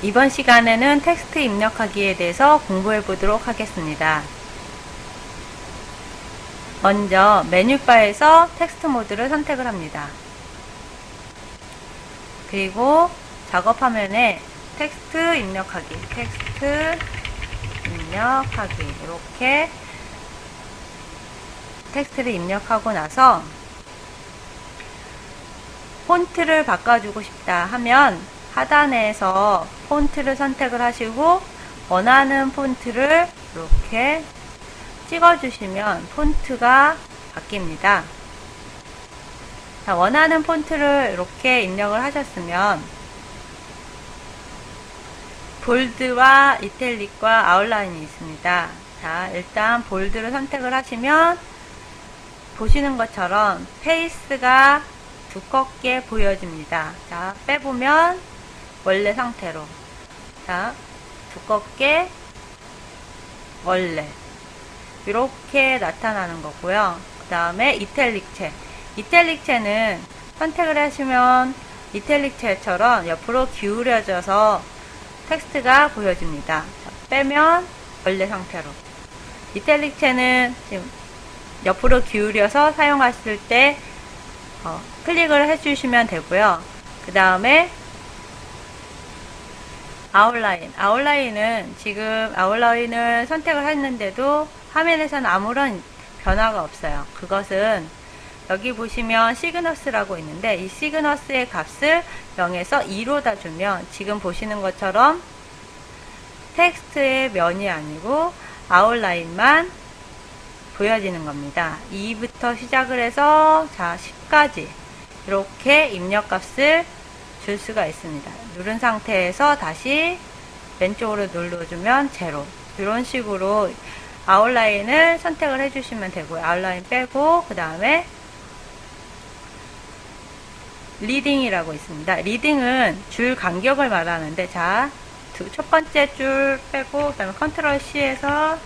이번 시간에는 텍스트 입력하기에 대해서 공부해 보도록 하겠습니다. 먼저 메뉴바에서 텍스트 모드를 선택을 합니다. 그리고 작업 화면에 텍스트 입력하기, 텍스트 입력하기 이렇게 텍스트를 입력하고 나서 폰트를 바꿔주고 싶다 하면 하단에서 폰트를 선택을 하시고 원하는 폰트를 이렇게 찍어주시면 폰트가 바뀝니다. 자, 원하는 폰트를 이렇게 입력을 하셨으면 볼드와 이탈릭과 아웃라인이 있습니다. 자, 일단 볼드를 선택을 하시면 보시는 것처럼 페이스가 두껍게 보여집니다. 자, 빼보면 원래 상태로. 자, 두껍게 원래. 이렇게 나타나는 거고요. 그 다음에 이탈릭체. 이탈릭체는 선택을 하시면 이탈릭체처럼 옆으로 기울여져서 텍스트가 보여집니다. 자, 빼면 원래 상태로. 이탈릭체는 지금 옆으로 기울여서 사용하실 때 어, 클릭을 해주시면 되고요. 그 다음에 아웃라인. 아웃라인은 지금 아웃라인을 선택을 했는데도 화면에서는 아무런 변화가 없어요. 그것은 여기 보시면 시그너스라고 있는데 이 시그너스의 값을 0에서 2로 주면 지금 보시는 것처럼 텍스트의 면이 아니고 아웃라인만 보여지는 겁니다. 2부터 시작을 해서 자 10까지 이렇게 입력값을 줄 수가 있습니다. 누른 상태에서 다시 왼쪽으로 눌러주면 제로 이런 식으로 아웃라인을 선택을 해주시면 되고요. 아웃라인 빼고 그 다음에 리딩이라고 있습니다. 리딩은 줄 간격을 말하는데 자, 두, 첫 번째 줄 빼고 그 다음에 컨트롤 C에서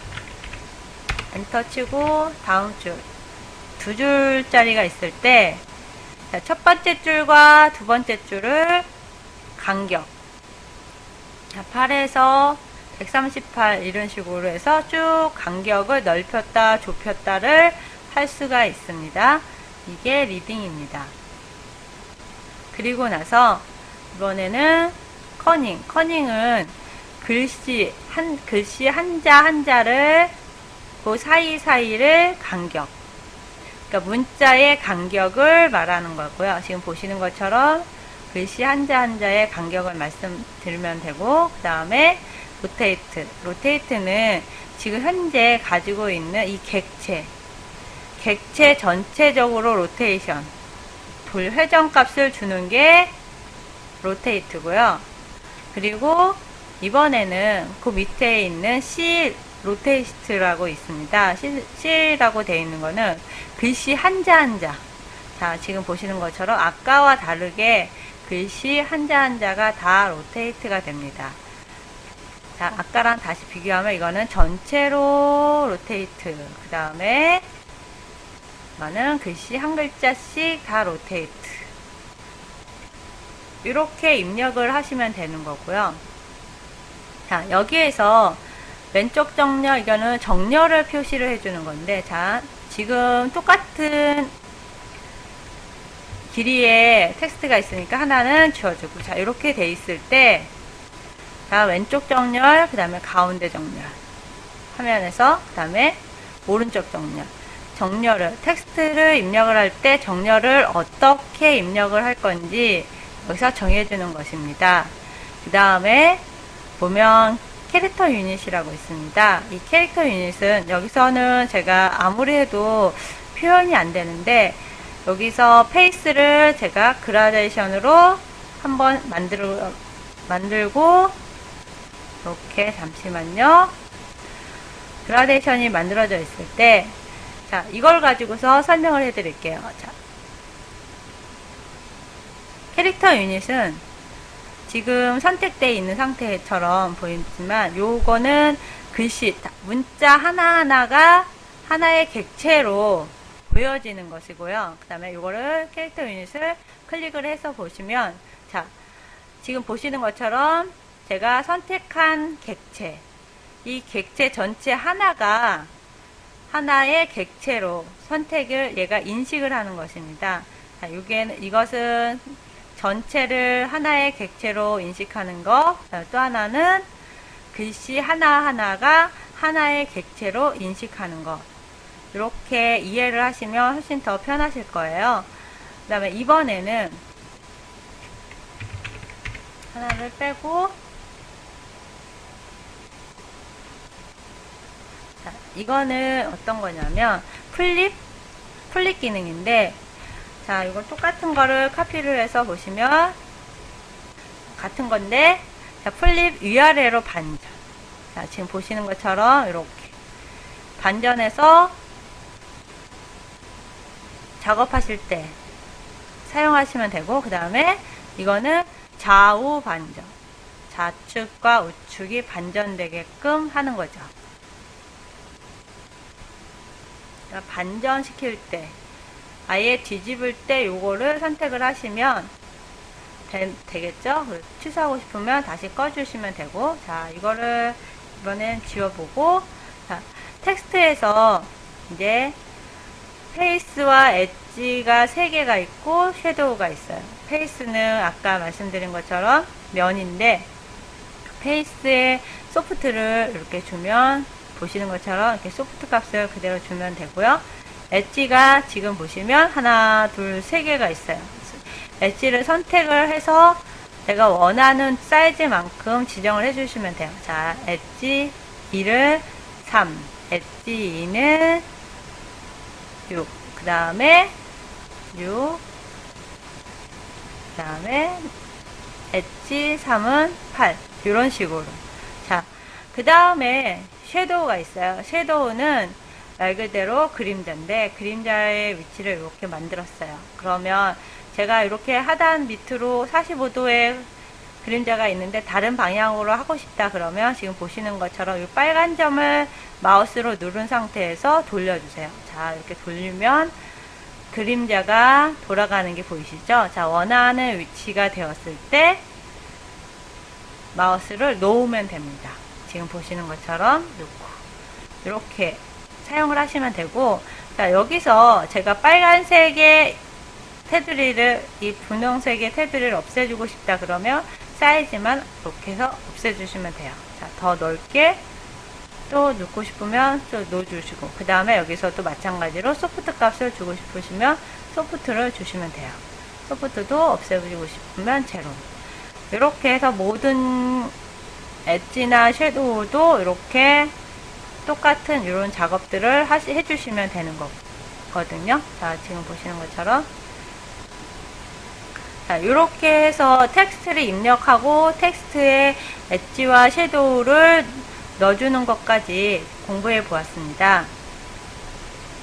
엔터 치고 다음 줄 두 줄짜리가 있을 때 첫 번째 줄과 두 번째 줄을 간격 자, 8에서 138 이런 식으로 해서 쭉 간격을 넓혔다 좁혔다를 할 수가 있습니다. 이게 리딩입니다. 그리고 나서 이번에는 커닝. 커닝은 글씨 한 글씨 한자 한자를 그 사이사이를 간격. 그러니까 문자의 간격을 말하는 거고요. 지금 보시는 것처럼 글씨 한자 한자의 간격을 말씀드리면 되고 그 다음에 로테이트. 로테이트는 지금 현재 가지고 있는 이 객체. 객체 전체적으로 로테이션. 돌 회전 값을 주는 게 로테이트고요. 그리고 이번에는 그 밑에 있는 C 로테이스트라고 있습니다. C라고 되어 있는 거는 글씨 한자 한자. 자, 지금 보시는 것처럼 아까와 다르게 글씨 한자 한자가 다 로테이트가 됩니다. 자, 아까랑 다시 비교하면 이거는 전체로 로테이트. 그 다음에 이거는 글씨 한 글자씩 다 로테이트. 이렇게 입력을 하시면 되는 거고요. 자, 여기에서 왼쪽 정렬, 이거는 정렬을 표시를 해주는 건데, 자, 지금 똑같은 길이의 텍스트가 있으니까 하나는 지워주고, 자, 이렇게 돼 있을 때, 자, 왼쪽 정렬, 그 다음에 가운데 정렬. 화면에서, 그 다음에 오른쪽 정렬. 정렬을, 텍스트를 입력을 할 때 정렬을 어떻게 입력을 할 건지 여기서 정해주는 것입니다. 그 다음에 보면 캐릭터 유닛이라고 있습니다. 이 캐릭터 유닛은 여기서는 제가 아무리 해도 표현이 안 되는데 여기서 페이스를 제가 그라데이션으로 한번 만들어, 만들고 이렇게 잠시만요. 그라데이션이 만들어져 있을 때 자, 이걸 가지고서 설명을 해 드릴게요. 자, 캐릭터 유닛은 지금 선택되어 있는 상태처럼 보이지만 요거는 글씨, 문자 하나하나가 하나의 객체로 보여지는 것이고요. 그 다음에 요거를 캐릭터 유닛을 클릭을 해서 보시면 자, 지금 보시는 것처럼 제가 선택한 객체, 이 객체 전체 하나가 하나의 객체로 선택을 얘가 인식을 하는 것입니다. 자, 이게 이것은 전체를 하나의 객체로 인식하는 것. 자, 또 하나는 글씨 하나하나가 하나의 객체로 인식하는 것. 이렇게 이해를 하시면 훨씬 더 편하실 거예요. 그 다음에 이번에는 하나를 빼고 자, 이거는 어떤 거냐면 플립 플립 기능인데 자 이거 똑같은 거를 카피를 해서 보시면 같은 건데 자 플립 위아래로 반전 자 지금 보시는 것처럼 이렇게 반전해서 작업하실 때 사용하시면 되고 그 다음에 이거는 좌우 반전 좌측과 우측이 반전되게끔 하는 거죠. 반전시킬 때 아예 뒤집을 때 요거를 선택을 하시면 되, 되겠죠? 그래서 취소하고 싶으면 다시 꺼주시면 되고 자 이거를 이번엔 지워보고 자 텍스트에서 이제 페이스와 엣지가 3개가 있고 섀도우가 있어요. 페이스는 아까 말씀드린 것처럼 면인데 페이스에 소프트를 이렇게 주면 보시는 것처럼 이렇게 소프트 값을 그대로 주면 되고요. 엣지가 지금 보시면 하나, 둘, 세 개가 있어요. 엣지를 선택을 해서 내가 원하는 사이즈만큼 지정을 해주시면 돼요. 자, 엣지 2를 3, 엣지 2는 6, 그 다음에 6, 그 다음에 엣지 3은 8 이런 식으로 자 그 다음에 섀도우가 있어요 섀도우는 말 그대로 그림자인데 그림자의 위치를 이렇게 만들었어요 그러면 제가 이렇게 하단 밑으로 45도의 그림자가 있는데 다른 방향으로 하고 싶다 그러면 지금 보시는 것처럼 이 빨간 점을 마우스로 누른 상태에서 돌려주세요 자 이렇게 돌리면 그림자가 돌아가는 게 보이시죠? 자, 원하는 위치가 되었을 때 마우스를 놓으면 됩니다. 지금 보시는 것처럼 놓고 이렇게 사용을 하시면 되고 자, 여기서 제가 빨간색의 테두리를 이 분홍색의 테두리를 없애주고 싶다 그러면 사이즈만 이렇게 해서 없애주시면 돼요. 자, 더 넓게 또 넣고 싶으면 또 넣어주시고 그 다음에 여기서 또 마찬가지로 소프트 값을 주고 싶으시면 소프트를 주시면 돼요 소프트도 없애주고 싶으면 제로 이렇게 해서 모든 엣지나 섀도우도 이렇게 똑같은 이런 작업들을 하시, 해주시면 되는 거거든요 자 지금 보시는 것처럼 자, 이렇게 해서 텍스트를 입력하고 텍스트에 엣지와 섀도우를 넣어주는 것까지 공부해 보았습니다.